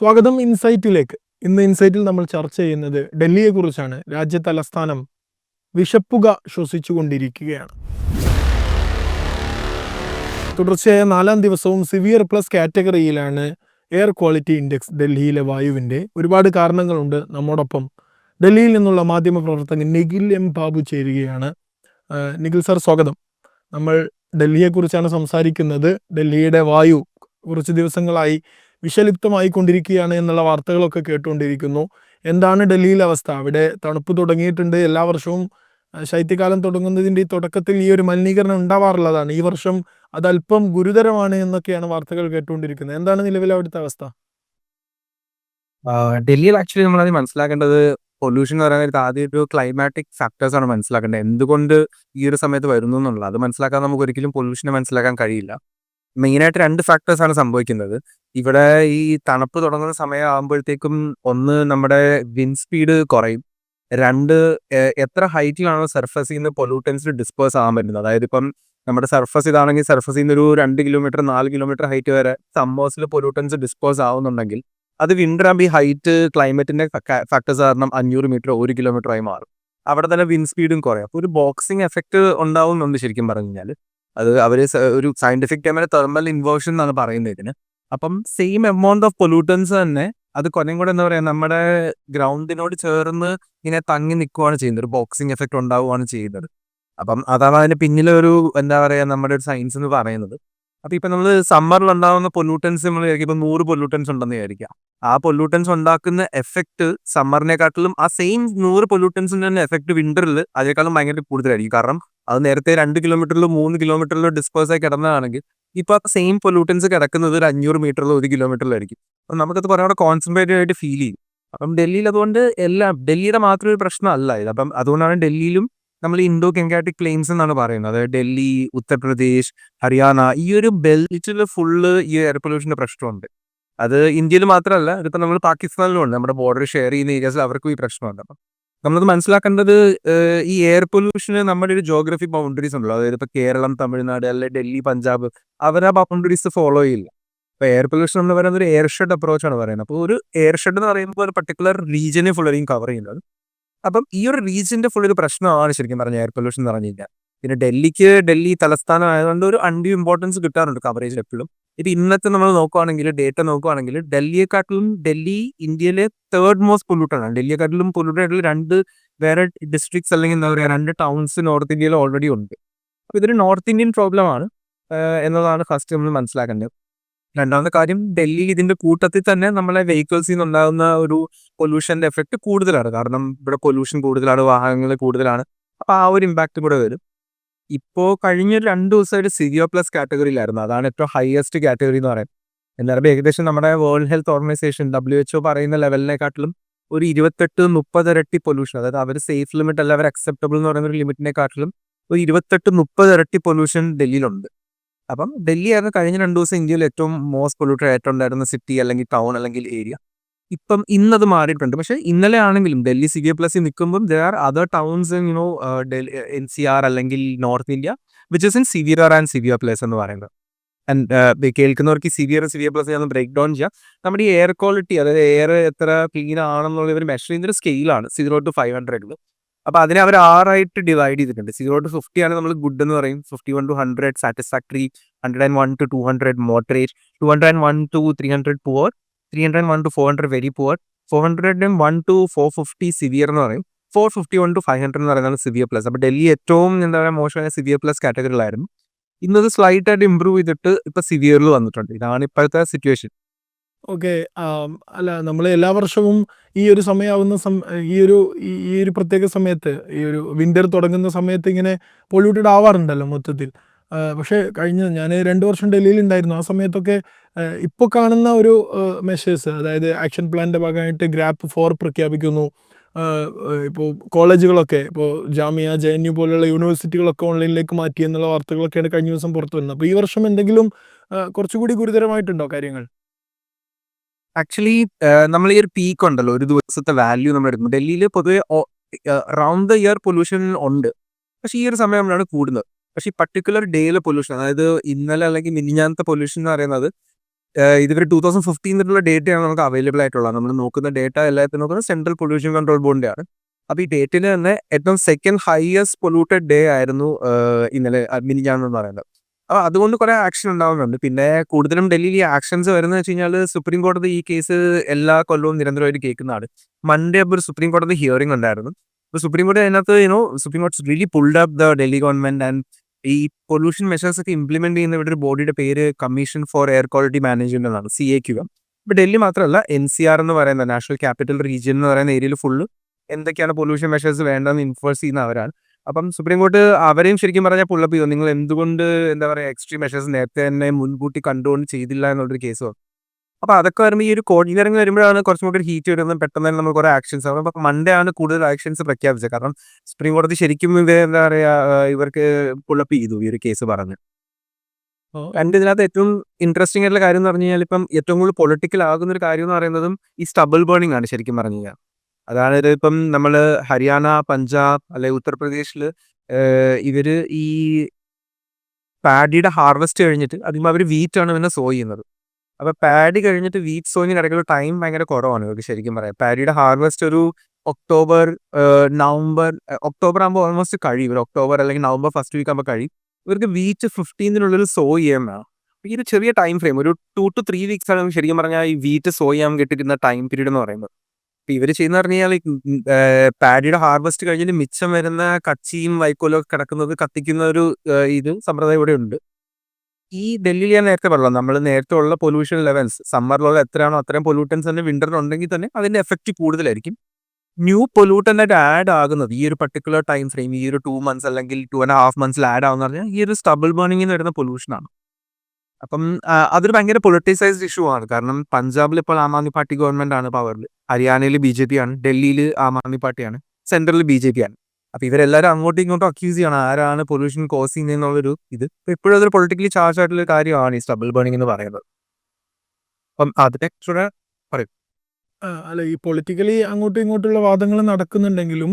സ്വാഗതം ഇൻസൈറ്റിലേക്ക്. ഇന്ന് ഇൻസൈറ്റിൽ നമ്മൾ ചർച്ച ചെയ്യുന്നത് ഡൽഹിയെക്കുറിച്ചാണ്. രാജ്യ തലസ്ഥാനം വിശപ്പുക ശ്വസിച്ചുകൊണ്ടിരിക്കുകയാണ്. തുടർച്ചയായ നാലാം ദിവസവും സിവിയർ പ്ലസ് കാറ്റഗറിയിലാണ് എയർ ക്വാളിറ്റി ഇൻഡെക്സ് ഡൽഹിയിലെ വായുവിന്റെ. ഒരുപാട് കാരണങ്ങളുണ്ട് നമ്മോടൊപ്പം. ഡൽഹിയിൽ നിന്നുള്ള മാധ്യമ പ്രവർത്തകൻ നിഖിൽ എം ബാബു ചേരുകയാണ്. നിഖിൽ സാർ സ്വാഗതം. നമ്മൾ ഡൽഹിയെക്കുറിച്ചാണ് സംസാരിക്കുന്നത്. ഡൽഹിയുടെ വായു കുറച്ച് ദിവസങ്ങളായി വിഷലിപ്തമായി കൊണ്ടിരിക്കുകയാണ് എന്നുള്ള വാർത്തകളൊക്കെ കേട്ടുകൊണ്ടിരിക്കുന്നു. എന്താണ് ഡൽഹിയിലെ അവസ്ഥ? അവിടെ തണുപ്പ് തുടങ്ങിയിട്ടുണ്ട്. എല്ലാ വർഷവും ശൈത്യകാലം തുടങ്ങുന്നതിന്റെ തുടക്കത്തിൽ ഈ ഒരു മലിനീകരണം ഉണ്ടാവാറുള്ളതാണ്. ഈ വർഷം അത് അല്പം ഗുരുതരമാണ് എന്നൊക്കെയാണ് വാർത്തകൾ കേട്ടുകൊണ്ടിരിക്കുന്നത്. എന്താണ് നിലവിലെ അവിടുത്തെ അവസ്ഥ? ഡൽഹിയിൽ ആക്ച്വലി നമ്മളത് മനസ്സിലാക്കേണ്ടത് പൊല്യൂഷൻ എന്ന് പറയുന്ന ആദ്യം ഒരു ക്ലൈമാറ്റിക് ഫാക്ടേഴ്സ് ആണ് മനസ്സിലാക്കേണ്ടത്. എന്തുകൊണ്ട് ഈ ഒരു സമയത്ത് വരുന്നു എന്നുള്ളത്? അത് മനസ്സിലാക്കാൻ നമുക്ക് ഒരിക്കലും പൊല്യൂഷനെ മനസ്സിലാക്കാൻ കഴിയില്ല. മെയിനായിട്ട് രണ്ട് ഫാക്ടേഴ്സാണ് സംഭവിക്കുന്നത്. ഇവിടെ ഈ തണുപ്പ് തുടങ്ങുന്ന സമയമാകുമ്പോഴത്തേക്കും ഒന്ന് നമ്മുടെ വിൻഡ് സ്പീഡ് കുറയും. രണ്ട് എത്ര ഹൈറ്റിലാണോ സർഫസിൽ നിന്ന് പൊല്യൂട്ടൻസ് ഡിസ്പേഴ്സ് ആകാൻ പറ്റുന്നത്. അതായത് ഇപ്പം നമ്മുടെ സർഫസ് ഇതാണെങ്കിൽ സർഫസിൽ നിന്ന് ഒരു രണ്ട് കിലോമീറ്റർ നാല് കിലോമീറ്റർ ഹൈറ്റ് വരെ സമ്മേഴ്സിൽ പൊല്യൂട്ടൻസ് ഡിസ്പോസ് ആവുന്നുണ്ടെങ്കിൽ അത് വിൻഡറാകുമ്പോൾ ഈ ഹൈറ്റ് ക്ലൈമറ്റിന്റെ ഫാക്ടേഴ്സ് കാരണം അഞ്ഞൂറ് മീറ്റർ ഒരു കിലോമീറ്റർ ആയി മാറും. അവിടെ തന്നെ വിൻഡ് സ്പീഡും കുറയും. അപ്പോൾ ഒരു ബോക്സിംഗ് എഫക്റ്റ് ഉണ്ടാവുന്നുണ്ട് ശരിക്കും പറഞ്ഞു കഴിഞ്ഞാൽ അത് അവർ ഒരു സയന്റിഫിക് ടൈമിൽ തെർമൽ ഇൻവേർഷൻ എന്നാണ് പറയുന്നത് ഇതിന്. അപ്പം സെയിം എമൗണ്ട് ഓഫ് പൊല്യൂട്ടൻസ് തന്നെ അത് കുറേ കൂടെ എന്താ പറയുക നമ്മുടെ ഗ്രൗണ്ടിനോട് ചേർന്ന് ഇങ്ങനെ തങ്ങി നിൽക്കുകയാണ് ചെയ്യുന്നത്. ഒരു ബോക്സിംഗ് എഫക്റ്റ് ഉണ്ടാവുകയാണ് ചെയ്യുന്നത്. അപ്പം അതാണ് അതിന് പിന്നിലെ ഒരു എന്താ പറയുക നമ്മുടെ ഒരു സയൻസ് എന്ന് പറയുന്നത്. അപ്പം ഇപ്പം നമ്മൾ സമ്മറിൽ ഉണ്ടാകുന്ന പൊല്യൂട്ടൻസ് നമ്മൾ ഇപ്പം നൂറ് പൊല്യൂട്ടൻസ് ഉണ്ടെന്ന് വിചാരിക്കുക ആ പൊല്യൂട്ടൻസ് ഉണ്ടാക്കുന്ന എഫക്റ്റ് സമ്മറിനെക്കാട്ടിലും ആ സെയിം നൂറ് പൊല്യൂട്ടൻസിന്റെ തന്നെ എഫക്ട് വിന്ററിൽ അതിനേക്കാളും ഭയങ്കര കൂടുതലായിരിക്കും. കാരണം അത് നേരത്തെ രണ്ട് കിലോമീറ്ററിലോ മൂന്ന് കിലോമീറ്ററിലോ ഡിസ്പേഴ്സ് ആയി കിടന്നതാണെങ്കിൽ ഇപ്പൊ ആ സെയിം പൊല്യൂട്ടൻസ് കിടക്കുന്നത് ഒരു അഞ്ഞൂറ് മീറ്ററിലോ ഒരു കിലോമീറ്ററിലായിരിക്കും അപ്പൊ നമുക്കത് പറയാൻ കോൺസെൻട്രേറ്റഡ് ആയിട്ട് ഫീൽ ചെയ്യും. അപ്പം ഡൽഹിയിൽ അതുകൊണ്ട് എല്ലാം ഡൽഹിയുടെ മാത്രം ഒരു പ്രശ്നമല്ല ഇത്. അപ്പം അതുകൊണ്ടാണ് ഡൽഹിയിലും നമ്മൾ ഇൻഡോ കെങ്കാറ്റിക് പ്ലെയിൻസ് എന്നാണ് പറയുന്നത്. അതായത് ഡൽഹി ഉത്തർപ്രദേശ് ഹരിയാന ഈ ഒരു ബെൽറ്റിൽ ഫുള്ള് ഈ എയർ പൊല്യൂഷന്റെ പ്രശ്നമുണ്ട്. അത് ഇന്ത്യയിൽ മാത്രമല്ല ഇതിപ്പോൾ നമ്മൾ പാകിസ്ഥാനിലും ഉണ്ട് നമ്മുടെ ബോർഡർ ഷെയർ ചെയ്യുന്ന ഏരിയാസിൽ അവർക്കും ഈ പ്രശ്നമുണ്ട്. അപ്പം നമ്മളത് മനസ്സിലാക്കേണ്ടത് ഈ എയർ പൊല്യൂഷന് നമ്മുടെ ഒരു ജോഗ്രഫി ബൗണ്ടറീസ് ഉണ്ടല്ലോ. അതായത് ഇപ്പൊ കേരളം തമിഴ്നാട് അല്ലെ ഡൽഹി പഞ്ചാബ് അവർ ആ ബൗണ്ടറീസ് ഫോളോ ചെയ്യില്ല. ഇപ്പൊ എയർ പൊല്യൂഷൻ എന്ന് പറയുന്നത് ഒരു എയർ ഷെഡ് അപ്രോച്ച് ആണ് പറയുന്നത്. അപ്പോൾ ഒരു എയർ ഷെഡ് എന്ന് പറയുമ്പോൾ ഒരു പർട്ടിക്കുലർ റീജിയനെ ഫുള്ളായിരിക്കും കവർ ചെയ്യുന്നത്. അപ്പം ഈ ഒരു റീജിയന്റെ ഫുൾ ഒരു പ്രശ്നമാണ് ശരിക്കും പറഞ്ഞ എയർ പൊല്യൂഷൻ എന്ന് പറഞ്ഞു കഴിഞ്ഞാൽ. പിന്നെ ഡൽഹിക്ക് ഡൽഹി തലസ്ഥാനം ആയതുകൊണ്ട് ഒരു അൺഡ്യൂ ഇമ്പോർട്ടൻസ് കിട്ടാറുണ്ട് കവറേജിൽ എപ്പോഴും. ഇത് ഇന്നത്തെ നമ്മൾ നോക്കുവാണെങ്കിൽ ഡേറ്റ നോക്കുവാണെങ്കിൽ ഡൽഹിയെക്കാട്ടിലും ഡൽഹി ഇന്ത്യയിലെ തേർഡ് മോസ്റ്റ് പൊല്യൂട്ടഡ് ആണ്. ഡൽഹിയെക്കാട്ടിലും പൊല്യൂട്ടഡ് ആയിട്ടുള്ള രണ്ട് വേറെ ഡിസ്ട്രിക്ട്സ് അല്ലെങ്കിൽ എന്താ പറയുക രണ്ട് ടൗൺസ് നോർത്ത് ഇന്ത്യയിൽ ഓൾറെഡി ഉണ്ട്. അപ്പോൾ ഇതൊരു നോർത്ത് ഇന്ത്യൻ പ്രോബ്ലം ആണ്. എന്നതാണ് ഫസ്റ്റ് നമ്മൾ മനസ്സിലാക്കേണ്ടത്. രണ്ടാമത്തെ കാര്യം ഡൽഹി ഇതിന്റെ കൂട്ടത്തിൽ തന്നെ നമ്മളെ വെഹിക്കിൾസിൽ നിന്നുണ്ടാകുന്ന ഒരു പൊല്യൂഷന്റെ എഫക്ട് കൂടുതലാണ്. കാരണം ഇവിടെ പൊല്യൂഷൻ കൂടുതലാണ് വാഹനങ്ങൾ കൂടുതലാണ്. അപ്പൊ ആ ഒരു ഇമ്പാക്ട് കൂടെ വരും. ഇപ്പോ കഴിഞ്ഞ രണ്ട് ദിവസം ഒരു സിവിയോ പ്ലസ് കാറ്റഗറിയിലായിരുന്നു അതാണ് ഏറ്റവും ഹയസ്റ്റ് കാറ്റഗറി എന്ന് പറയുന്നത്. പറയുക ഏകദേശം നമ്മുടെ World Health Organization W H O പറയുന്ന ലെവലിനെക്കാട്ടിലും ഒരു ഇരുപത്തെട്ട് മുപ്പത് ഇരട്ടി പൊല്യൂഷൻ അതായത് അവർ സേഫ് ലിമിറ്റ് അല്ല അവർ അക്സെപ്റ്റബിൾ എന്ന് പറയുന്ന ഒരു ലിമിറ്റിനെക്കാട്ടിലും ഒരു ഇരുപത്തെട്ട് മുപ്പത് ഇരട്ടി പൊല്യൂഷൻ ഡൽഹിയിലുണ്ട്. അപ്പം ഡൽഹി ആയിരുന്നു കഴിഞ്ഞ രണ്ട് ദിവസം ഇന്ത്യയിൽ ഏറ്റവും മോസ്റ്റ് പൊല്യൂട്ടഡ് ആയിട്ടുണ്ടായിരുന്ന സിറ്റി അല്ലെങ്കിൽ ടൗൺ അല്ലെങ്കിൽ ഏരിയ ഇപ്പം ഇന്നത് മാറിയിട്ടുണ്ട്. പക്ഷെ ഇന്നലെ ആണെങ്കിലും ഡൽഹി സി കെ പ്ലസ് നിൽക്കുമ്പോൾ there are other towns you know N C R അല്ലെങ്കിൽ north India which is in severe and severe place എന്ന് പറയുന്നത്. ആൻഡ് കേൾക്കുന്നവർക്ക് സിവിയർ സിവിയർ പ്ലസ് ഞാൻ ബ്രേക്ക് ഡൗൺ ചെയ്യാം. നമ്മുടെ ഈ എയർ ക്വാളിറ്റി അതായത് എയർ എത്ര ക്ലീൻ ആണെന്നുള്ള ഇവർ മെഷർ ചെയ്യുന്ന ഒരു സ്കെയിലാണ് സീറോ ടു ഫൈവ് ഹൺഡ്രഡ് അപ്പൊ അതിനെ അവർ ആറായിട്ട് ഡിവൈഡ് ചെയ്തിട്ടുണ്ട്. സീറോ ടു ഫിഫ്റ്റി ആണ് നമ്മൾ ഗുഡ് എന്ന് പറയും. Fifty one to hundred satisfactory hundred and one to two hundred moderate two hundred and one to three hundred poor three hundred one to four hundred very poor four hundred one to four fifty severe എന്ന് പറയും. Four fifty one to five hundred എന്ന് പറയുന്നത് severe plus അപ്പോൾ ഡൽഹി ഏറ്റവും എന്താ പറയുക മോശമായ severe plus കാറ്റഗറിയിലായിരുന്നു ഇന്നത് സ്ലൈറ്റ് ആയിട്ട് ഇമ്പ്രൂവ് ചെയ്തിട്ട് ഇപ്പൊ സിവിയറിൽ വന്നിട്ടുണ്ട്. ഇതാണ് ഇപ്പോഴത്തെ സിറ്റുവേഷൻ ഓക്കെ അല്ല നമ്മൾ എല്ലാ വർഷവും ഈ ഒരു സമയമാവുന്ന സം ഈ ഒരു ഈ ഒരു പ്രത്യേക സമയത്ത് ഈ ഒരു വിന്റർ തുടങ്ങുന്ന സമയത്ത് ഇങ്ങനെ പൊല്യൂട്ടഡ് ആവാറുണ്ടല്ലോ മൊത്തത്തിൽ. പക്ഷേ കഴിഞ്ഞ ഞാൻ രണ്ട് വർഷം ഡൽഹിയിൽ ഉണ്ടായിരുന്നു ആ സമയത്തൊക്കെ ഇപ്പോൾ കാണുന്ന ഒരു മെഷേഴ്സ് അതായത് ആക്ഷൻ പ്ലാനിന്റെ ഭാഗമായിട്ട് ഗ്രാപ്പ് ഫോർ പ്രഖ്യാപിക്കുന്നു. ഇപ്പോൾ കോളേജുകളൊക്കെ ഇപ്പോൾ ജാമ്യ ജെ എൻ യു പോലുള്ള യൂണിവേഴ്സിറ്റികളൊക്കെ ഓൺലൈനിലേക്ക് മാറ്റി എന്നുള്ള വാർത്തകളൊക്കെയാണ് കഴിഞ്ഞ ദിവസം പുറത്തു വരുന്നത് അപ്പോൾ ഈ വർഷം എന്തെങ്കിലും കുറച്ചുകൂടി ഗുരുതരമായിട്ടുണ്ടോ കാര്യങ്ങൾ? ആക്ച്വലി നമ്മൾ ഈ ഒരു പീക്ക് ഉണ്ടല്ലോ ഒരു ദിവസത്തെ വാല്യൂ നമ്മൾ എടുക്കും ഡൽഹിയിൽ പൊതുവെ റൗണ്ട് ദ ഇയർ പൊല്യൂഷൻ ഉണ്ട്. പക്ഷെ ഈ ഒരു സമയം നമ്മളാണ് കൂടുന്നത്. പക്ഷേ ഈ പർട്ടിക്കുലർ ഡേയിലെ പൊല്യൂഷൻ അതായത് ഇന്നലെ അല്ലെങ്കിൽ മിനിഞ്ഞാനത്തെ പൊല്യൂഷൻ എന്ന് പറയുന്നത് ഇതുവരെ ടൂ തൗസൻഡ് ഫിഫ്റ്റീനിലുള്ള ഡേറ്റയാണ് നമുക്ക് അവൈലബിൾ ആയിട്ടുള്ളത്. നമ്മൾ നോക്കുന്ന ഡേറ്റ എല്ലാത്തിനും നോക്കുന്നത് സെൻട്രൽ പൊല്യൂഷൻ കൺട്രോൾ ബോർഡിന്റെ ആണ്. അപ്പോൾ ഈ ഡേറ്റിൽ തന്നെ ഏറ്റവും സെക്കൻഡ് ഹയസ്റ്റ് പൊല്യൂട്ടഡ് ഡേ ആയിരുന്നു ഇന്നലെ മിനിഞ്ഞാന്ന് പറയുന്നത്. അപ്പോൾ അതുകൊണ്ട് കുറെ ആക്ഷൻ ഉണ്ടാകുന്നുണ്ട് പിന്നെ കൂടുതലും ഡൽഹിയിൽ ഈ ആക്ഷൻസ് വരുന്നത് വെച്ച് കഴിഞ്ഞാൽ സുപ്രീം കോടതി ഈ കേസ് എല്ലാ കൊല്ലവും നിരന്തരമായിട്ട് കേൾക്കുന്നതാണ്. മൺഡേ അപ്പോൾ ഒരു സുപ്രീം കോടതി ഹിയറിംഗ് ഉണ്ടായിരുന്നു. അപ്പോൾ സുപ്രീം കോടതി അതിനകത്ത് യുനോ സുപ്രീം കോടതി really pulled up the Delhi government and ഈ പൊല്യൂഷൻ മെഷേഴ്സ് ഒക്കെ ഇംപ്ലിമെന്റ് ചെയ്യുന്ന ഇവിടെ ഒരു ബോഡിയുടെ പേര് commission for air quality management എന്നാണ് സി എ ക്യു എം ഇപ്പൊ ഡൽഹി മാത്രമല്ല എൻ സി ആർ എന്ന് പറയുന്ന നാഷണൽ ക്യാപിറ്റൽ റീജിയൻ എന്ന് പറയുന്ന ഏരിയയിൽ ഫുള്ള് എന്തൊക്കെയാണ് പൊല്യൂഷൻ മെഷേഴ്സ് വേണ്ടതെന്ന് ഇൻഫോഴ്സ് ചെയ്യുന്ന അവരാണ്. അപ്പം സുപ്രീം കോർട്ട് അവരെയും ശരിക്കും പറഞ്ഞാൽ പുള്ളപ്പ് ചെയ്തു. നിങ്ങൾ എന്തുകൊണ്ട് എന്താ പറയുക എക്സ്ട്രീം മെഷേഴ്സ് നേരത്തെ തന്നെ മുൻകൂട്ടി കണ്ടുകൊണ്ട് ചെയ്തില്ല എന്നുള്ളൊരു കേസ് അപ്പൊ അതൊക്കെ വരുമ്പോൾ ഈ ഒരു കോർഡിനറിങ് വരുമ്പോഴാണ് കുറച്ചും കൂടി ഹീറ്റ് വരുന്നത്. പെട്ടെന്ന് തന്നെ നമ്മൾ കുറെ ആക്ഷൻസ് ആവും. അപ്പൊ മൺഡേ ആണ് കൂടുതൽ ആക്ഷൻസ് പ്രഖ്യാപിച്ചത്. കാരണം സുപ്രീം കോടതി ശരിക്കും ഇത് എന്താ പറയാ ഇവർക്ക് പുള്ളപ്പ് ചെയ്തു ഈ ഒരു കേസ് പറഞ്ഞ്. ആൻഡ് ഇതിനകത്ത് ഏറ്റവും ഇൻട്രസ്റ്റിംഗ് ആയിട്ടുള്ള കാര്യം എന്ന് പറഞ്ഞു കഴിഞ്ഞാൽ ഇപ്പം ഏറ്റവും കൂടുതൽ പൊളിറ്റിക്കൽ ആകുന്ന ഒരു കാര്യം എന്ന് പറയുന്നതും ഈ സ്റ്റബിൾ ബേണിംഗ് ആണ് ശരിക്കും പറഞ്ഞു കഴിഞ്ഞാൽ. അതായത് ഇപ്പം നമ്മൾ ഹരിയാന പഞ്ചാബ് അല്ലെ ഉത്തർപ്രദേശിൽ ഇവർ ഈ പാഡിയുടെ ഹാർവെസ്റ്റ് കഴിഞ്ഞിട്ട് അതിന് അവർ വീറ്റ് ആണ് പിന്നെ സോ ചെയ്യുന്നത്. അപ്പൊ പാഡി കഴിഞ്ഞിട്ട് വീറ്റ് സോയിന് ഇടയ്ക്കുള്ള ടൈം ഭയങ്കര കുറവാണ്. ഇവർക്ക് ശരിക്കും പറയാം പാഡിയുടെ ഹാർവെസ്റ്റ് ഒരു ഒക്ടോബർ നവംബർ ഒക്ടോബർ ആകുമ്പോൾ ഓൾമോസ്റ്റ് കഴിയും. ഒരു ഒക്ടോബർ അല്ലെങ്കിൽ നവംബർ ഫസ്റ്റ് വീക്ക് ആകുമ്പോൾ കഴിയും. ഇവർക്ക് വീറ്റ് ഫിഫ്റ്റീനിനുള്ളിൽ സോ ചെയ്യാൻ വേണം. ഈ ഒരു ചെറിയ ടൈം ഫ്രെയിം ഒരു ടു ടു ത്രീ വീക്സ് ആണ് ശരിക്കും പറഞ്ഞാൽ ഈ വീറ്റ് സോ ചെയ്യാൻ കിട്ടിയിരുന്ന ടൈം പീരീഡ് എന്ന് പറയുന്നത്. അപ്പൊ ഇവർ ചെയ്യുന്ന പറഞ്ഞു കഴിഞ്ഞാൽ പാഡിയുടെ ഹാർവെസ്റ്റ് കഴിഞ്ഞിട്ട് മിച്ചം വരുന്ന കച്ചിയും വൈക്കോലും ഒക്കെ കിടക്കുന്നത് കത്തിക്കുന്ന ഒരു ഇത് സമ്പ്രദായം ഇവിടെ ഉണ്ട്. ഈ ഡൽഹിയിൽ ഞാൻ നേരത്തെ പറഞ്ഞു നമ്മൾ നേരത്തെ ഉള്ള പൊല്യൂഷൻ ലെവൽസ് സമ്മറിലുള്ള എത്രയാണോ അത്രയും പൊല്യൂട്ടൻസ് തന്നെ വിന്ററിൽ ഉണ്ടെങ്കിൽ തന്നെ അതിന്റെ എഫക്റ്റ് കൂടുതലായിരിക്കും. ന്യൂ പൊല്യൂട്ടന്റ് ആയിട്ട് ആഡ് ആകുന്നത് ഈ ഒരു പർട്ടിക്കുലർ ടൈം ഫ്രെയിം ഈ ഒരു ടു മന്ത്സ് അല്ലെങ്കിൽ ടു ആൻഡ് ഹാഫ് മന്ത്സിൽ ആഡ് ആവുന്ന പറഞ്ഞാൽ ഈ ഒരു സ്റ്റബിൾ ബേണിംഗിൽ നിന്ന് വരുന്ന പൊല്യൂഷൻ ആണ്. അപ്പം അതൊരു ഭയങ്കര പൊളിറ്റിസൈസ്ഡ് ഇഷ്യൂ ആണ്. കാരണം പഞ്ചാബിൽ ഇപ്പോൾ ആം ആദ്മി പാർട്ടി ഗവൺമെന്റ് ആണ് പവറിൽ ഹരിയാനയിൽ ബി ജെ പി ആണ്. ഡൽഹിയിൽ ആം ആദ്മി പാർട്ടിയാണ് സെൻട്രലിൽ ബി ജെ പി ആണ്. അപ്പൊ ഇവരെല്ലാവരും അങ്ങോട്ടും ഇങ്ങോട്ടും അക്യൂസ് ചെയ്യണം. ആരാണ് പൊല്യൂഷൻ കോസ് ചെയ്യുന്നതെന്നുള്ളൊരു ഇത്. ഇപ്പൊ ഇപ്പോഴും അതൊരു പൊളിറ്റിക്കലി ചാർജ് ആയിട്ടുള്ള കാര്യമാണ് ഈ സ്റ്റബിൾ ബേണിംഗ് എന്ന് പറയുന്നത്. അപ്പം അതിനെ കൂടെ പറയും. അല്ല ഈ പൊളിറ്റിക്കലി അങ്ങോട്ടും ഇങ്ങോട്ടുള്ള വാദങ്ങൾ നടക്കുന്നുണ്ടെങ്കിലും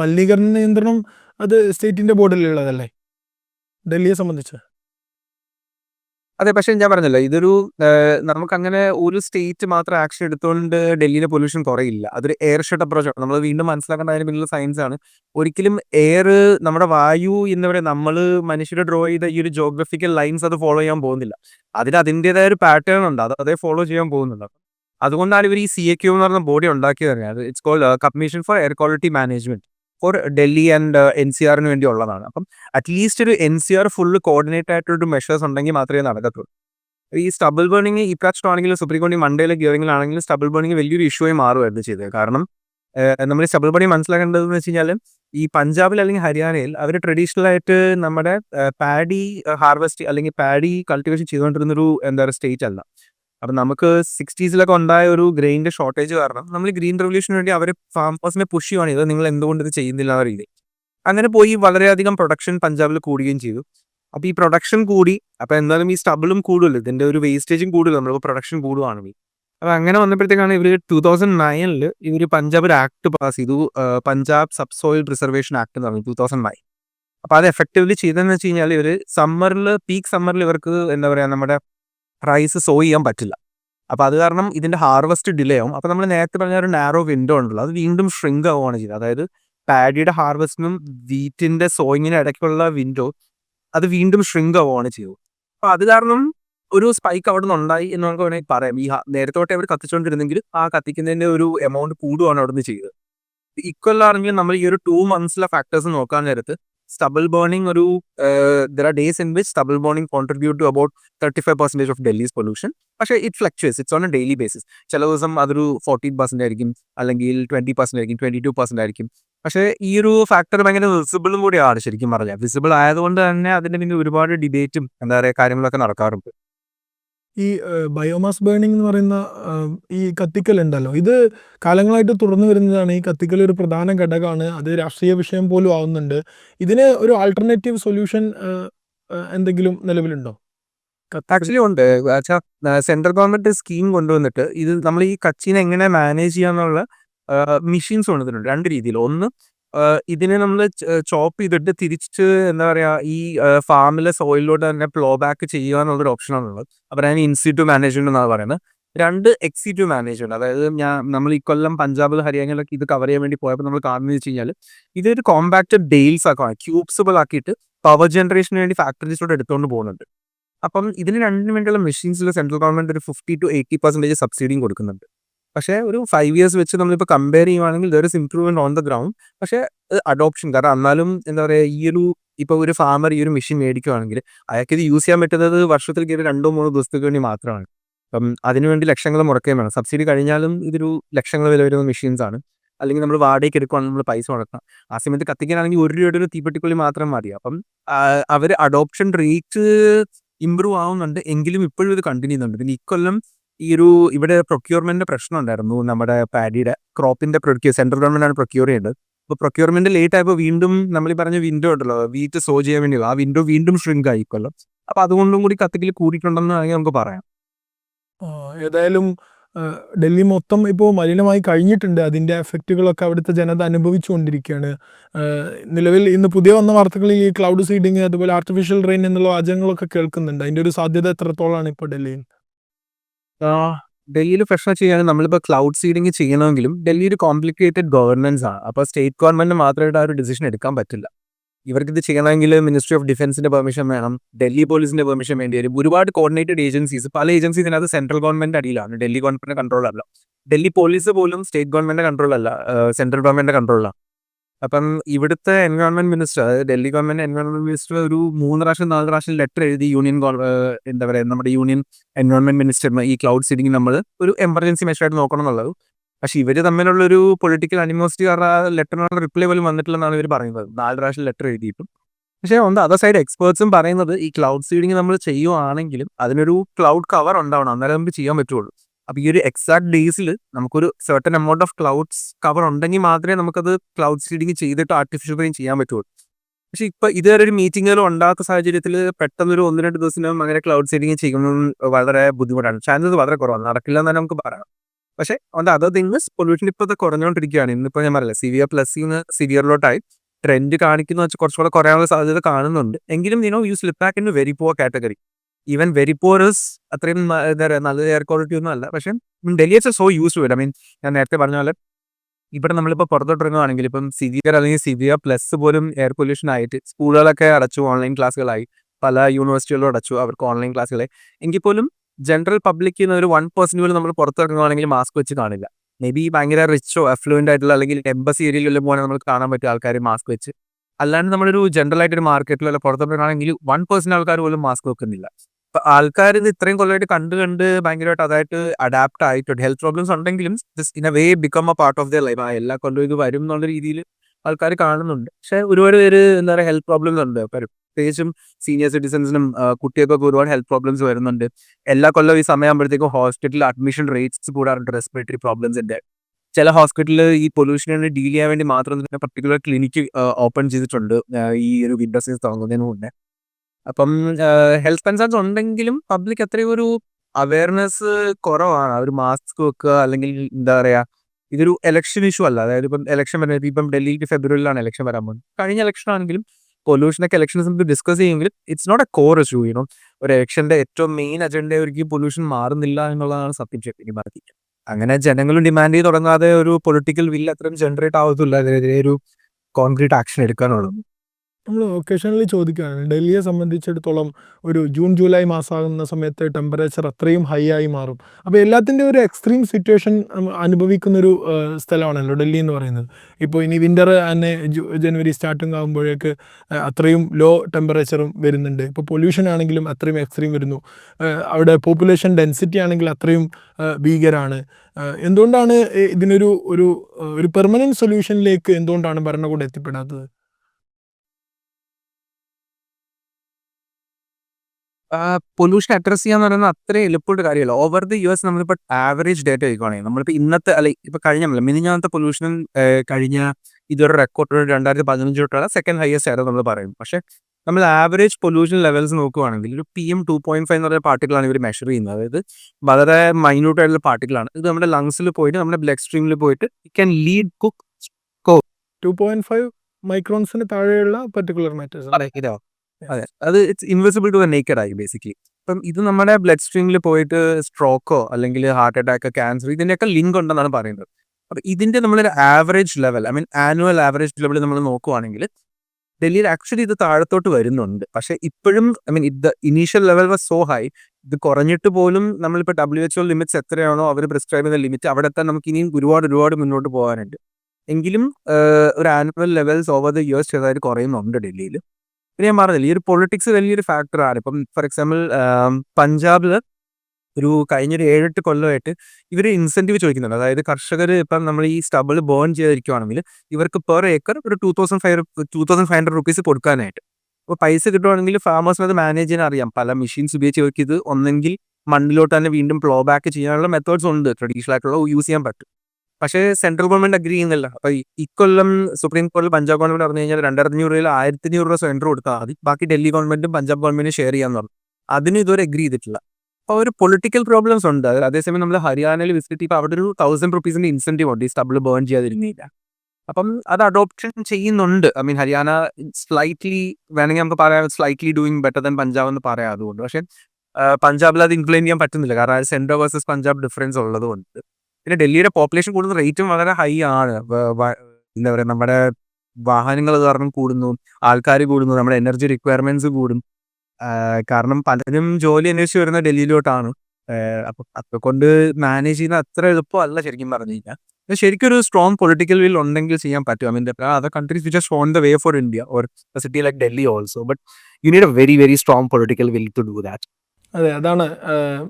മലിനീകരണ നിയന്ത്രണം അത് സ്റ്റേറ്റിന്റെ ബോർഡിലുള്ളതല്ലേ ഡൽഹിയെ സംബന്ധിച്ച്. അതെ പക്ഷെ ഞാൻ പറഞ്ഞല്ലോ ഇതൊരു നമുക്ക് അങ്ങനെ ഒരു സ്റ്റേറ്റ് മാത്രം ആക്ഷൻ എടുത്തുകൊണ്ട് ഡൽഹിയിലെ പൊല്യൂഷൻ കുറയില്ല. അതൊരു എയർ ഷട്ട് അപ്രോച്ച് ആണ് നമ്മൾ വീണ്ടും മനസ്സിലാക്കേണ്ട അതിന് പിന്നിലുള്ള സയൻസ് ആണ്. ഒരിക്കലും എയർ നമ്മുടെ വായു എന്ന് പറയുക നമ്മൾ മനുഷ്യരെ ഡ്രോ ചെയ്ത ഈ ഒരു ജോഗ്രഫിക്കൽ ലൈൻസ് അത് ഫോളോ ചെയ്യാൻ പോകുന്നില്ല. അതിന് അതിന്റെതായ ഒരു പാറ്റേൺ ഉണ്ട്. അത് അതേ ഫോളോ ചെയ്യാൻ പോകുന്നുണ്ട്. അതുകൊണ്ടാണ് ഇവർ ഈ സി എ ക്യു എന്ന് പറഞ്ഞ ബോഡി ഉണ്ടാക്കിയത്. It's called commission for air quality management for Delhi and N C ആറിന് വേണ്ടി ഉള്ളതാണ് അപ്പം അറ്റ്ലീസ്റ്റ് ഒരു N C R full coordinate ആയിട്ടൊരു മെഷേഴ്സ് ഉണ്ടെങ്കിൽ മാത്രമേ നടക്കത്തുള്ളൂ. ഈ സ്റ്റബിൾ ബേണിംഗ് ഇപ്രാവശ്യം ആണെങ്കിലും സുപ്രീം കോടതി മണ്ടയിലെ ഗിയറിംഗിലാണെങ്കിലും സ്റ്റബിൾ ബേണിംഗ് വലിയൊരു ഇഷ്യൂ ആയി മാറുമായിരുന്നു ചെയ്തത്. കാരണം നമ്മൾ സ്റ്റബിൾ ബേണിംഗ് മനസ്സിലാക്കേണ്ടതെന്ന് വെച്ച് കഴിഞ്ഞാൽ ഈ പഞ്ചാബിൽ അല്ലെങ്കിൽ ഹരിയാനയിൽ അവർ ട്രഡീഷണൽ ആയിട്ട് നമ്മുടെ പാഡി ഹാർവെസ്റ്റ് അല്ലെങ്കിൽ പാഡി കൾട്ടിവേഷൻ ചെയ്തുകൊണ്ടിരുന്ന ഒരു എന്താ പറയുക സ്റ്റേറ്റ് അല്ല. അപ്പം നമുക്ക് സിക്സ്റ്റീസിലൊക്കെ ഉണ്ടായ ഒരു ഗ്രെയിന്റെ ഷോർട്ടേജ് കാരണം നമ്മൾ ഗ്രീൻ റെവല്യൂഷന് വേണ്ടി അവർ ഫാമേഴ്സിനെ പുഷ് ഇത് നിങ്ങൾ എന്തുകൊണ്ട് ഇത് ചെയ്യുന്നില്ല എന്ന രീതി അങ്ങനെ പോയി വളരെയധികം പ്രൊഡക്ഷൻ പഞ്ചാബിൽ കൂടുകയും ചെയ്തു. അപ്പൊ ഈ പ്രൊഡക്ഷൻ കൂടി അപ്പൊ എന്തായാലും ഈ സ്റ്റബിളും കൂടുമല്ലോ ഇതിന്റെ ഒരു വേസ്റ്റേജും കൂടുതൽ നമ്മൾ പ്രൊഡക്ഷൻ കൂടുവാണെങ്കിൽ അപ്പൊ അങ്ങനെ വന്നപ്പോഴത്തേക്കാണ് ഇവർ ടൂ തൗസൻഡ് നയനിൽ ഇവർ പഞ്ചാബ് ഒരു ആക്ട് പാസ് ചെയ്തു. പഞ്ചാബ് സബ്സോയിൽ പ്രിസർവേഷൻ ആക്ട് എന്ന് പറഞ്ഞു ടൂ തൗസൻഡ് നയൻ അപ്പൊ അത് എഫക്റ്റീവ്ലി ചെയ്തതെന്ന് വെച്ച് കഴിഞ്ഞാൽ ഇവർ സമ്മറിൽ പീക്ക് സമ്മറിൽ ഇവർക്ക് എന്താ പറയാ നമ്മുടെ റൈസ് സോ ചെയ്യാൻ പറ്റില്ല. അപ്പൊ അത് കാരണം ഇതിന്റെ ഹാർവെസ്റ്റ് ഡിലേ ആവും. അപ്പൊ നമ്മൾ നേരത്തെ പറഞ്ഞ ഒരു നാരോ വിൻഡോ ഉണ്ടല്ലോ അത് വീണ്ടും ഷ്രിങ്ക് ആവുകയാണ് ചെയ്തത് അതായത് പാഡിയുടെ ഹാർവെസ്റ്റിനും വീറ്റിന്റെ സോയിങ്ങിനും ഇടയ്ക്കുള്ള വിൻഡോ അത് വീണ്ടും ഷ്രിങ്ക് ആവുകയാണ് ചെയ്തത് അപ്പൊ അത് കാരണം ഒരു സ്പൈക്ക് അവിടെ നിന്ന് ഉണ്ടായി എന്ന് നമുക്ക് വേണമെങ്കിൽ പറയാം. ഈ നേരത്തോട്ടെ അവർ കത്തിച്ചുകൊണ്ടിരുന്നെങ്കിൽ ആ കത്തിക്കുന്നതിന്റെ ഒരു എമൗണ്ട് കൂടുകയാണ് അവിടെ നിന്ന് ചെയ്തത് ഇക്കൊല്ലാണെങ്കിൽ നമ്മൾ ഈ ഒരു ടു മന്ത്സിലെ ഫാക്ടേഴ്സ് നോക്കാൻ നേരത്ത് സ്റ്റബിൾ ബേണിംഗ് ഒരു there are days in which stubble burning contribute to about thirty five percentage of Delhi's pollution പക്ഷേ it fluctuates it's on a daily basis ചില ദിവസം അതൊരു ഫോർട്ടീൻ പെർസെന്റ് ആയിരിക്കും അല്ലെങ്കിൽ ട്വന്റി പെർസെന്റ് ആയിരിക്കും ട്വന്റി ടു പെർസെന്റ് ആയിരിക്കും. പക്ഷേ ഈ ഒരു ഫാക്ടർ ഭയങ്കര വിസിബിളും കൂടിയാണ് ശരിക്കും പറഞ്ഞാൽ. വിസിബിൾ ആയതുകൊണ്ട് തന്നെ അതിന്റെ പിന്നെ ഒരുപാട് ഡിബേറ്റും എന്താ പറയുക കാര്യങ്ങളൊക്കെ നടക്കാറുണ്ട്. ഈ ബയോമാസ് ബേണിംഗ് എന്ന് പറയുന്ന ഈ കത്തിക്കൽ ഉണ്ടല്ലോ. ഇത് കാലങ്ങളായിട്ട് തുടർന്നു വരുന്നതാണ്. ഈ കത്തിക്കൽ ഒരു പ്രധാന ഘടകമാണ്. അത് രാഷ്ട്രീയ വിഷയം പോലും ആവുന്നുണ്ട്. ഇതിന് ഒരു ആൾട്ടർനേറ്റീവ് സൊല്യൂഷൻ എന്തെങ്കിലും നിലവിലുണ്ടോ? ആക്ച്വലി ഉണ്ട്. സെൻട്രൽ ഗവൺമെന്റ് സ്കീം കൊണ്ടുവന്നിട്ട് ഇത് നമ്മൾ ഈ കച്ചിനെ എങ്ങനെ മാനേജ് ചെയ്യാന്നുള്ള മെഷീൻസ് കൊണ്ടുവന്നിട്ടുണ്ട്. രണ്ട് രീതിയിൽ ഒന്ന് ഇതിനെ നമ്മൾ ചോപ്പ് ചെയ്തിട്ട് തിരിച്ച് എന്താ പറയാ ഈ ഫാമിലെ സോയിലോട്ട് തന്നെ പ്ലോ ബാക്ക് ചെയ്യുക എന്നുള്ളൊരു ഓപ്ഷനാണുള്ളത് അപ്പോൾ ഞാൻ ഇൻസ്റ്റിറ്റ്യൂട്ട് മാനേജ്മെന്റ് എന്നാണ് പറയുന്നത്. രണ്ട് എക്സിറ്റീവ് മാനേജ്മെന്റ് അതായത് ഞാൻ നമ്മൾ ഈ കൊല്ലം പഞ്ചാബ് ഹരിയാനയിലൊക്കെ ഇത് കവർ ചെയ്യാൻ വേണ്ടി പോയപ്പോൾ നമ്മൾ കാണുന്നത് വെച്ച് കഴിഞ്ഞാൽ ഇതൊരു കോമ്പാക്റ്റഡ് ഡെയിൽസ് ആക്കാം ക്യൂബ്സബിൾ ആക്കിയിട്ട് പവർ ജനറേഷന് വേണ്ടി ഫാക്ടറീസിലോട്ട് എടുത്തുകൊണ്ട് പോകുന്നുണ്ട്. അപ്പം ഇതിന് രണ്ടിനു വേണ്ടിയുള്ള മെഷീൻസിൽ സെൻട്രൽ ഗവൺമെന്റ് ഒരു ഫിഫ്റ്റി ടു എയ്റ്റി പെർസെന്റേജ് സബ്സിഡിയും കൊടുക്കുന്നുണ്ട്. പക്ഷേ ഒരു ഫൈവ് ഇയേഴ്സ് വെച്ച് നമ്മളിപ്പോൾ കമ്പയർ ചെയ്യുവാണെങ്കിൽ there is improvement on the ground പക്ഷേ അഡോപ്ഷൻ കാരണം എന്നാലും എന്താ പറയുക ഈ ഒരു ഇപ്പോൾ ഒരു ഫാമർ ഈ ഒരു മെഷീൻ മേടിക്കുവാണെങ്കിൽ അയാൾക്ക് ഇത് യൂസ് ചെയ്യാൻ പറ്റുന്നത് വർഷത്തിൽ കയറി രണ്ടോ മൂന്നോ ദിവസത്തേക്ക് വേണ്ടി മാത്രമാണ്. അപ്പം അതിനുവേണ്ടി ലക്ഷങ്ങൾ മുടക്കുകയും വേണം. സബ്സിഡി കഴിഞ്ഞാലും ഇതൊരു ലക്ഷങ്ങൾ വില വരുന്ന മെഷീൻസ് ആണ്. അല്ലെങ്കിൽ നമ്മൾ വാടകയ്ക്ക് എടുക്കുവാണെങ്കിൽ നമ്മൾ പൈസ മുടക്കണം. ആ സമയത്ത് കത്തിക്കാനാണെങ്കിൽ ഒരു രൂപയുടെ ഒരു തീപ്പെട്ടിക്കുള്ളി മാത്രം മതി. അപ്പം അവർ അഡോപ്ഷൻ റേറ്റ് ഇമ്പ്രൂവ് ആവുന്നുണ്ട്. എങ്കിലും ഇപ്പോഴും ഇത് കണ്ടിന്യൂ ചെയ്യുന്നുണ്ട്. പിന്നെ ഇക്കൊല്ലം ഈ ഒരു ഇവിടെ പ്രൊക്യൂർമെന്റ് പ്രശ്നം ഉണ്ടായിരുന്നു. നമ്മുടെ പാഡിയുടെ ക്രോപ്പിന്റെ പ്രൊക്യൂർ സെൻട്രൽ ഗവൺമെന്റ് ആണ് പ്രൊക്യൂർ ചെയ്യുന്നത് അപ്പോൾ പ്രൊക്യൂർമെന്റ് ലേറ്റ് ആയപ്പോൾ വീണ്ടും നമ്മൾ ഈ പറഞ്ഞ വിൻഡോ ഉണ്ടല്ലോ വീറ്റ് സോ ചെയ്യാൻ വേണ്ടി. ആ വിൻഡോ വീണ്ടും ഷ്രിങ്ക് ആയിക്കൊല്ലോ. അപ്പൊ അതുകൊണ്ടും കൂടി കത്തിക്കൽ കൂടിയിട്ടുണ്ടെന്ന് വേണമെങ്കിൽ നമുക്ക് പറയാം. ഏതായാലും ഡൽഹി മൊത്തം ഇപ്പോൾ മലിനമായി കഴിഞ്ഞിട്ടുണ്ട്. അതിന്റെ എഫക്റ്റുകളൊക്കെ അവിടുത്തെ ജനത അനുഭവിച്ചുകൊണ്ടിരിക്കുകയാണ്. നിലവിൽ ഇന്ന് പുതിയ വന്ന വാർത്തകളിൽ ഈ ക്ലൗഡ് സീഡിങ് അതുപോലെ ആർട്ടിഫിഷ്യൽ റെയിൻ എന്നുള്ള വാചകങ്ങളൊക്കെ കേൾക്കുന്നുണ്ട്. അതിന്റെ ഒരു സാധ്യത എത്രത്തോളമാണ് ഇപ്പോൾ ഡൽഹിയിൽ? ഡൽഹിയിൽ പ്രശ്നം ചെയ്യാൻ നമ്മളിപ്പോൾ ക്ലൗഡ് സീഡിങ് ചെയ്യണമെങ്കിലും ഡൽഹി ഒരു കോംപ്ലിക്കേറ്റഡ് ഗവർണൻസ് ആണ്. അപ്പോൾ സ്റ്റേറ്റ് ഗവൺമെന്റ് മാത്രമായിട്ട് ആ ഒരു ഡിസിഷൻ എടുക്കാൻ പറ്റില്ല. ഇവർക്ക് ഇത് ചെയ്യണമെങ്കിൽ മിനിസ്ട്രി ഓഫ് ഡിഫൻസിന്റെ പെർമിഷൻ വേണം ഡൽഹി പോലീസിന്റെ പെർമിഷൻ വേണ്ടി വരും. ഒരുപാട് കോർഡിനേറ്റഡ് ഏജൻസീസ് പല ഏജൻസീസ് ഇതിനകത്ത് സെൻട്രൽ ഗവൺമെന്റ് അടിയിലാണ്. ഡൽഹി ഗവൺമെന്റ് കൺട്രോളല്ല ഡൽഹി പോലീസ് പോലും സ്റ്റേറ്റ് ഗവൺമെന്റ് കൺട്രോളല്ല സെൻട്രൽ ഗവൺമെന്റ് കൺട്രോളാണ് അപ്പം ഇവിടുത്തെ എൻവയോൺമെന്റ് മിനിസ്റ്റർ അതായത് ഡൽഹി ഗവൺമെന്റ് എൻവയോൺമെന്റ് മിനിസ്റ്റർ ഒരു മൂന്ന് പ്രാവശ്യം നാല് പ്രാവശ്യം ലെറ്റർ എഴുതി യൂണിയൻ എന്താ പറയുക നമ്മുടെ യൂണിയൻ എൻവയോൺമെന്റ് മിനിസ്റ്ററിന് ഈ ക്ലൗഡ് സീഡിങ് നമ്മൾ ഒരു എമർജൻസി മെഷറായിട്ട് നോക്കണം എന്നുള്ളത്. പക്ഷെ ഇവർ തമ്മിലുള്ള ഒരു പൊളിറ്റിക്കൽ അനിമോസിറ്റി കാരണം ആ ലെറ്ററിനുള്ള റിപ്ലൈ പോലും വന്നിട്ടില്ലെന്നാണ് ഇവർ പറയുന്നത്. നാല് പ്രാവശ്യം ലെറ്റർ എഴുതിയിട്ടും. പക്ഷേ ഒന്ന് അതർ സൈഡ് എക്സ്പേർട്സും പറയുന്നത് ഈ ക്ലൗഡ് സീഡിങ് നമ്മൾ ചെയ്യുവാണെങ്കിലും അതിനൊരു ക്ലൗഡ് കവർ ഉണ്ടാവണം. അന്നേരം നമുക്ക് ചെയ്യാൻ പറ്റുള്ളൂ. അപ്പോൾ ഈ ഒരു എക്സാക്ട് ഡേയ്സിൽ നമുക്കൊരു certain amount of clouds cover ഉണ്ടെങ്കിൽ മാത്രമേ നമുക്കത് ക്ലൗഡ് സീഡിങ് ചെയ്തിട്ട് ആർട്ടിഫിഷ്യൽ റെയിൻ ചെയ്യാൻ പറ്റുള്ളൂ. പക്ഷെ ഇപ്പൊ ഇതുവരെ ഒരു മീറ്റിങ്ങുകളും ഉണ്ടാത്ത സാഹചര്യത്തിൽ പെട്ടെന്ന് ഒരു ഒന്ന് രണ്ട് ദിവസം അങ്ങനെ ക്ലൗഡ് സീഡിങ് ചെയ്യുന്നത് വളരെ ബുദ്ധിമുട്ടാണ്. ചാൻസസ് വളരെ കുറവാണ്. നടക്കില്ല എന്ന് തന്നെ നമുക്ക് പറയാം. പക്ഷെ അതിന്റെ അതർ തിങ്സ് പൊല്യൂഷൻ ഇപ്പോൾ കുറഞ്ഞുകൊണ്ടിരിക്കുകയാണ് ഇന്നിപ്പോൾ ഞാൻ പറയില്ല സിവിയർ പ്ലസ് സിവിയറിലോട്ടായി ട്രെൻഡ് കാണിക്കുന്ന വെച്ചാൽ കുറച്ചുകൂടെ കുറയാനുള്ള സാധ്യത കാണുന്നുണ്ട്. എങ്കിലും you know you slip in very poor category even very poor is അത്രയും എന്താ പറയുക നല്ല എയർ ക്വാളിറ്റി ഒന്നും അല്ല. പക്ഷേ Delhi it's so used to it I mean ഞാൻ നേരത്തെ പറഞ്ഞ പോലെ ഇവിടെ നമ്മളിപ്പോൾ പുറത്തോട്ട് ഇറങ്ങുവാണെങ്കിൽ ഇപ്പം സിവിയർ അല്ലെങ്കിൽ സിവിയർ പ്ലസ് പോലും എയർ പൊല്യൂഷൻ ആയിട്ട് സ്കൂളുകളൊക്കെ അടച്ചു ഓൺലൈൻ ക്ലാസ്സുകളായി പല യൂണിവേഴ്സിറ്റികളും അടച്ചു അവർക്ക് ഓൺലൈൻ ക്ലാസ്സുകളായി എങ്കിൽ പോലും ജനറൽ പബ്ലിക്കിൽ നിന്ന് ഒരു വൺ പേഴ്സന്റ് പോലും നമ്മൾ പുറത്തിറങ്ങുകയാണെങ്കിൽ മാസ്ക് വെച്ച് കാണില്ല. മേ ബി ഭയങ്കര റിച്ചോ അഫ്ലുവന്റ് ആയിട്ടുള്ള അല്ലെങ്കിൽ എംബസി ഏരിയയിലെല്ലാം പോകാൻ നമുക്ക് കാണാൻ പറ്റും ആൾക്കാർ മാസ്ക് വെച്ച്. അല്ലാണ്ട് നമ്മളൊരു ജനറൽ ആയിട്ട് ഒരു മാർക്കറ്റിലോ അല്ലെങ്കിൽ പുറത്തോട്ടാണെങ്കിൽ വൺ പേഴ്സന്റ് ആൾക്കാർ പോലും മാസ്ക് വെക്കുന്നില്ല. ആൾക്കാർ ഇത് ഇത്രയും കൊല്ലമായിട്ട് കണ്ട് കണ്ട് ഭയങ്കരമായിട്ട് അതായിട്ട് അഡാപ്റ്റ് ആയിട്ടുണ്ട്. ഹെൽത്ത് പ്രോബ്ലംസ് ഉണ്ടെങ്കിലും this in a way become a part of their life ആ എല്ലാ കൊല്ലവും ഇത് വരും എന്നുള്ള രീതിയിൽ ആൾക്കാർ കാണുന്നുണ്ട്. പക്ഷെ ഒരുപാട് പേര് എന്താ പറയുക ഹെൽത്ത് പ്രോബ്ലംസ് ഉണ്ട്. പരും പ്രത്യേകിച്ചും സീനിയർ സിറ്റിസൺസിനും കുട്ടികൾക്കൊക്കെ ഒരുപാട് ഹെൽത്ത് പ്രോബ്ലംസ് വരുന്നുണ്ട്. എല്ലാ കൊല്ലവും ഈ സമയമാകുമ്പോഴത്തേക്കും ഹോസ്പിറ്റലിൽ അഡ്മിഷൻ റേറ്റ്സ് കൂടാറുണ്ട്. റെസ്പിറേറ്ററി പ്രോബ്ലംസിന്റെ ചില ഹോസ്പിറ്റലിൽ ഈ പൊല്യൂഷനെ ഡീൽ ചെയ്യാൻ വേണ്ടി മാത്രം തന്നെ പർട്ടിക്കുലർ ക്ലിനിക്ക് ഓപ്പൺ ചെയ്തിട്ടുണ്ട്. ഈ ഒരു വിൻഡോ സീസ് തുടങ്ങുന്നതിന് മുന്നേ. അപ്പം ഹെൽത്ത് കൺസേൺസ് ഉണ്ടെങ്കിലും പബ്ലിക് അത്രയും ഒരു അവയർനെസ് കുറവാണ്. അവർ മാസ്ക് വെക്കുക അല്ലെങ്കിൽ എന്താ പറയുക ഇതൊരു ഇലക്ഷൻ ഇഷ്യൂ അല്ല. അതായത് ഇപ്പം ഇലക്ഷൻ വരുന്നത് ഇപ്പം ഡൽഹിക്ക് ഫെബ്രുവരിയിലാണ് ഇലക്ഷൻ വരാൻ പോകുന്നത്. കഴിഞ്ഞ ഇലക്ഷൻ ആണെങ്കിലും പൊല്യൂഷനൊക്കെ ഇലക്ഷൻസ് നമുക്ക് discuss ചെയ്യുമെങ്കിലും it's not a core issue you know ഒരു ഇലക്ഷന്റെ ഏറ്റവും മെയിൻ അജണ്ട ഒരിക്കലും പൊല്യൂഷൻ മാറുന്നില്ല എന്നുള്ളതാണ് സത്യം ബാക്കി അങ്ങനെ ജനങ്ങൾ ഡിമാൻഡ് ചെയ്ത് തുടങ്ങാതെ ഒരു പൊളിറ്റിക്കൽ വില്ല് അത്രയും ജനറേറ്റ് ആവത്തില്ല അതിനെതിരെ ഒരു കോൺക്രീറ്റ് ആക്ഷൻ എടുക്കാനുള്ളത് നമ്മൾ ഒക്കേഷണലി ചോദിക്കുകയാണ് ഡൽഹിയെ സംബന്ധിച്ചിടത്തോളം ഒരു ജൂൺ ജൂലൈ മാസമാകുന്ന സമയത്ത് ടെമ്പറേച്ചർ അത്രയും ഹൈ ആയി മാറും. അപ്പോൾ എല്ലാത്തിന്റെ ഒരു എക്സ്ട്രീം സിറ്റുവേഷൻ അനുഭവിക്കുന്നൊരു സ്ഥലമാണല്ലോ ഡൽഹി എന്ന് പറയുന്നത്. ഇപ്പോൾ ഇനി വിന്റർ തന്നെ ജനുവരി സ്റ്റാർട്ടിങ് ആകുമ്പോഴേക്ക് അത്രയും ലോ ടെമ്പറേച്ചറും വരുന്നുണ്ട്. ഇപ്പോൾ പൊല്യൂഷൻ ആണെങ്കിലും അത്രയും എക്സ്ട്രീം വരുന്നു. അവിടെ പോപ്പുലേഷൻ ഡെൻസിറ്റി ആണെങ്കിൽ അത്രയും ഭീകരാണ്. എന്തുകൊണ്ടാണ് ഇതിനൊരു ഒരു ഒരു പെർമനന്റ് സൊല്യൂഷനിലേക്ക് എന്തുകൊണ്ടാണ് ഭരണകൂടം എത്തിപ്പെടാത്തത്? പൊല്യൂഷൻ അഡ്രസ് ചെയ്യാന്ന് പറയുന്നത് അത്ര എളുപ്പമുള്ള കാര്യമല്ല. ഓവർ ദി യു എസ് നമ്മളിപ്പോൾ ആവറേജ് ഡേറ്റ നോക്കുകയാണെങ്കിൽ നമ്മളിപ്പോൾ ഇന്നത്തെ അല്ലെ ഇപ്പൊ കഴിഞ്ഞ മിനിഞ്ഞാന്നത്തെ പൊല്യൂഷൻ കഴിഞ്ഞ ഇതൊരു റെക്കോർഡ് രണ്ടായിരത്തി പതിനഞ്ച് തൊട്ടുള്ള സെക്കൻഡ് ഹയസ്റ്റ് ആയിരുന്നു നമ്മൾ പറയും പക്ഷെ നമ്മൾ ആവറേജ് പൊല്യൂഷൻ ലെവൽസ് നോക്കുകയാണെങ്കിൽ ഒരു P M two point five എന്ന് പറയുന്ന പാർട്ടികളാണ് ഇവർ മെഷർ ചെയ്യുന്നത്. അതായത് വളരെ മൈന്യൂട്ട് ആയിട്ടുള്ള ഇത് നമ്മുടെ ലങ്സിൽ പോയിട്ട് നമ്മുടെ ബ്ലഡ് സ്ട്രീമിൽ പോയിട്ട് it can lead cook two point five മൈക്രോൺസിന് താഴെയുള്ള പർട്ടിക്കുലർ മാറ്റേഴ്സ് അതെ ഇതോ. അതെ. അത് it's invisible to the naked ആയി ബേസിക്കലി ഇപ്പം ഇത് നമ്മുടെ ബ്ലഡ് സ്ട്രീമിൽ പോയിട്ട് സ്ട്രോക്കോ അല്ലെങ്കിൽ ഹാർട്ട് അറ്റാക്ക് ക്യാൻസർ ഇതിന്റെയൊക്കെ ലിങ്ക് ഉണ്ടെന്നാണ് പറയുന്നത്. അപ്പം ഇതിന്റെ നമ്മളൊരു average level I mean annual average level നമ്മൾ നോക്കുവാണെങ്കിൽ ഡൽഹിയിൽ ആക്ച്വലി ഇത് താഴത്തോട്ട് വരുന്നുണ്ട്. പക്ഷേ ഇപ്പോഴും ഐ മീൻ ഇത് initial level was so high ഇത് കുറഞ്ഞിട്ട് പോലും നമ്മളിപ്പോൾ ഡബ്ല്യു എച്ച് ഒ ലിമിറ്റ്സ് എത്രയാണോ അവർ പ്രിസ്ക്രൈബ് ചെയ്യുന്ന ലിമിറ്റ് അവിടെ എത്താൻ നമുക്ക് ഇനിയും ഒരുപാട് ഒരുപാട് മുന്നോട്ട് പോകാനുണ്ട്. എങ്കിലും ഒരു annual levels over the years ചെറുതായിട്ട് കുറയുന്നുണ്ട് ഡൽഹിയിൽ. ഞാൻ പറഞ്ഞില്ല ഈ ഒരു പൊളിറ്റിക്സ് വലിയൊരു ഫാക്ടറാണ് ഇപ്പം ഫോർ എക്സാമ്പിൾ പഞ്ചാബിൽ ഒരു കഴിഞ്ഞൊരു ഏഴെട്ട് കൊല്ലമായിട്ട് ഇവർ ഇൻസെന്റീവ് ചോദിക്കുന്നുണ്ട്. അതായത് കർഷകർ ഇപ്പം നമ്മൾ ഈ സ്റ്റബിൾ ബേൺ ചെയ്തിരിക്കുവാണെങ്കിൽ ഇവർക്ക് പെർ ഏക്കർ ഒരു two thousand five two thousand five hundred rupees കൊടുക്കാനായിട്ട്. അപ്പോൾ പൈസ കിട്ടുവാണെങ്കിൽ ഫാമേഴ്സിന് അത് മാനേജ് ചെയ്യാൻ അറിയാം. പല മെഷീൻസ് ഉപയോഗിച്ച് അവർക്ക് ഇത് ഒന്നെങ്കിൽ മണ്ണിലോട്ട് തന്നെ വീണ്ടും പ്ലോ ബാക്ക് ചെയ്യാനുള്ള മെത്തേഡ്സ് ഉണ്ട്. ട്രഡീഷണൽ ആയിട്ടുള്ള യൂസ് ചെയ്യാൻ പറ്റും. പക്ഷേ സെൻട്രൽ ഗവൺമെന്റ് അഗ്രി ചെയ്യുന്നില്ല. അപ്പൊ ഇക്കൊല്ലം സുപ്രീം കോടതി പഞ്ചാബ് ഗവൺമെന്റ് പറഞ്ഞു കഴിഞ്ഞാൽ രണ്ടായിരത്തി അഞ്ഞൂറ് രൂപയിൽ ആയിരത്തി അഞ്ഞൂറ് രൂപ സെന്റർ കൊടുത്താൽ മതി. ബാക്കി ഡൽഹി ഗവൺമെന്റും പഞ്ചാബ് ഗവൺമെന്റും ഷെയർ ചെയ്യാന്ന് പറഞ്ഞു. അതിന് ഇതുവരെ അഗ്രി ചെയ്തിട്ടില്ല. അപ്പോൾ ഒരു പൊളിറ്റിക്കൽ പ്രോബ്ലംസ് ഉണ്ട്. അത് അതേസമയം നമ്മൾ ഹരിയാനയിൽ വിസിറ്റ് ചെയ്യുമ്പോൾ അവിടെ ഒരു തൗസൻഡ് റുപ്പീസിന്റെ ഇൻസെന്റീവ് ഉണ്ട്. ഈ സ്റ്റബിൾ ബേൺ ചെയ്യാതിരുന്നില്ല. അപ്പം അത് അഡോപ്ഷൻ ചെയ്യുന്നുണ്ട്. ഐ മീൻ ഹരിയാന സ്ലൈറ്റ്ലി വേണമെങ്കിൽ നമുക്ക് പറയാം slightly doing better than Punjab എന്ന് പറയാം അതുകൊണ്ട്. പക്ഷേ പഞ്ചാബിൽ അത് ഇംപ്ലിമെന്റ് ചെയ്യാൻ പറ്റുന്നില്ല. കാരണം സെൻട്രോ വേഴ്സസ് പഞ്ചാബ് ഡിഫറൻസ് ഉള്ളതുകൊണ്ട്. പിന്നെ ഡൽഹിയുടെ പോപ്പുലേഷൻ കൂടുന്ന റേറ്റും വളരെ ഹൈ ആണ്. എന്താ പറയുക നമ്മുടെ വാഹനങ്ങൾ കാരണം കൂടുന്നു ആൾക്കാർ കൂടുന്നു നമ്മുടെ എനർജി റിക്വയർമെന്റ്സ് കൂടും. കാരണം പലരും ജോലി അന്വേഷിച്ച് വരുന്ന ഡൽഹിയിലോട്ടാണ്. അപ്പൊ അപ്പൊ അതുകൊണ്ട് മാനേജ് ചെയ്യുന്ന അത്ര എളുപ്പമല്ല ശരിക്കും പറഞ്ഞു കഴിഞ്ഞാൽ ശരിക്കും ഒരു സ്ട്രോങ് പൊളിറ്റിക്കൽ വിൽ ഉണ്ടെങ്കിൽ ചെയ്യാൻ പറ്റും. I mean other countries which on the way for India or city like Delhi also but you need a very very strong political will to do that അതെ അതാണ്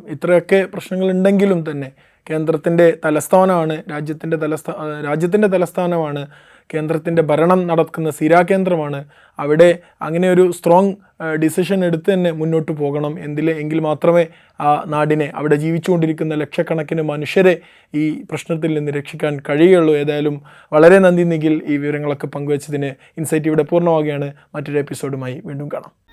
ഇത്രയൊക്കെ പ്രശ്നങ്ങൾ ഉണ്ടെങ്കിലും തന്നെ കേന്ദ്രത്തിന്റെ തലസ്ഥാനമാണ് രാജ്യത്തിന്റെ തലസ്ഥാ ആഹ്, രാജ്യത്തിന്റെ തലസ്ഥാനമാണ് കേന്ദ്രത്തിന്റെ ഭരണം നടക്കുന്ന സിരാ കേന്ദ്രമാണ്. അവിടെ അങ്ങനെ ഒരു സ്ട്രോങ് ഡിസിഷൻ എടുത്ത് തന്നെ മുന്നോട്ട് പോകണം. എന്തിൽ എങ്കിൽ മാത്രമേ ആ നാടിനെ അവിടെ ജീവിച്ചുകൊണ്ടിരിക്കുന്ന ലക്ഷക്കണക്കിന് മനുഷ്യരെ ഈ പ്രശ്നത്തിൽ നിന്ന് രക്ഷിക്കാൻ കഴിയുള്ളൂ ഏതായാലും വളരെ നന്ദി നിഖിൽ ഈ വിവരങ്ങളൊക്കെ പങ്കുവച്ചതിന്. ഇൻസൈറ്റ് ഇവിടെ പൂർണമാവുകയാണ്. മറ്റൊരു എപ്പിസോഡുമായി വീണ്ടും കാണാം.